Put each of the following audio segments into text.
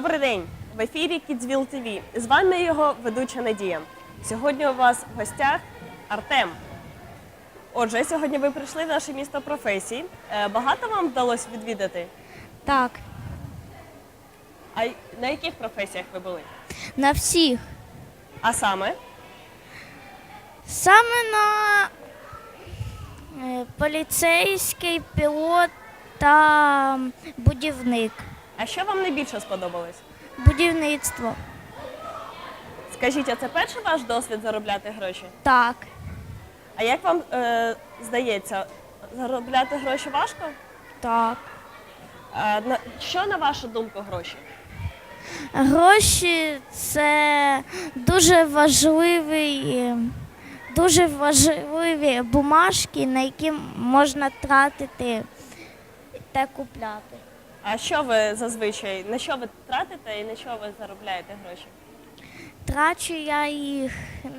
Добрий день! В ефірі Кідзвіл ТВ. З вами його ведуча Надія. Сьогодні у вас в гостях Артем. Отже, сьогодні ви прийшли в наше місто професій. Е, Багато вам вдалося відвідати? Так, А на яких професіях ви були? на всіх. А саме? Саме на е, поліцейський пілот та будівник. А що вам найбільше сподобалось? Будівництво. Скажіть, а це перший ваш досвід заробляти гроші? Так. А як вам е, здається, заробляти гроші важко? Так. А, на, що на вашу думку гроші? Гроші це дуже важливий, е, дуже важливі бумажки, на які можна тратити та купляти. А що ви зазвичай на що ви тратите і на що ви заробляєте гроші? Трачу я їх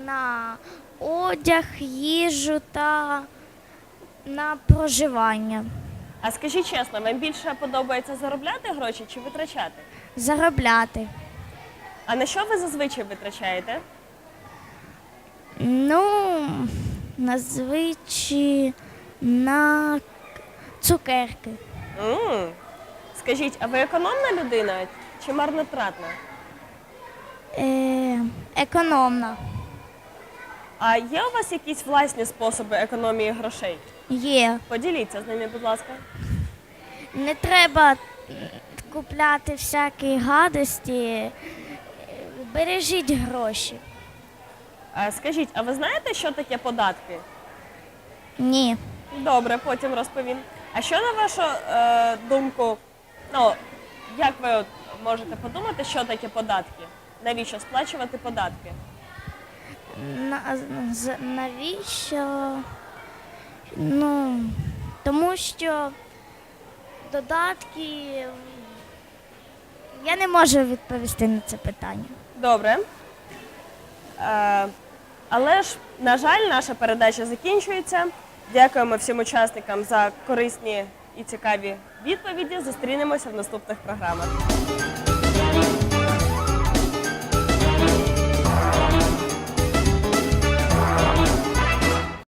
на одяг, їжу та на проживання. А скажіть чесно, вам більше подобається заробляти гроші чи витрачати? Заробляти. А на що ви зазвичай витрачаєте? Ну, назвичай на цукерки. м Скажіть, а ви економна людина чи марнотратна? Е, економна. А є у вас якісь власні способи економії грошей? Є. Поділіться з ними, будь ласка. Не треба купляти всякі гадості. Бережіть гроші. А скажіть, а ви знаєте, що таке податки? Ні. Добре, потім розповім. А що на вашу е, думку, ну як ви от можете подумати, що таке податки? Навіщо сплачувати податки? На, з- навіщо? Ну, тому що додатки. Я не можу відповісти на це питання. Добре. Е, але ж, на жаль, наша передача закінчується. Дякуємо всім учасникам за корисні і цікаві відповіді. Зустрінемося в наступних програмах.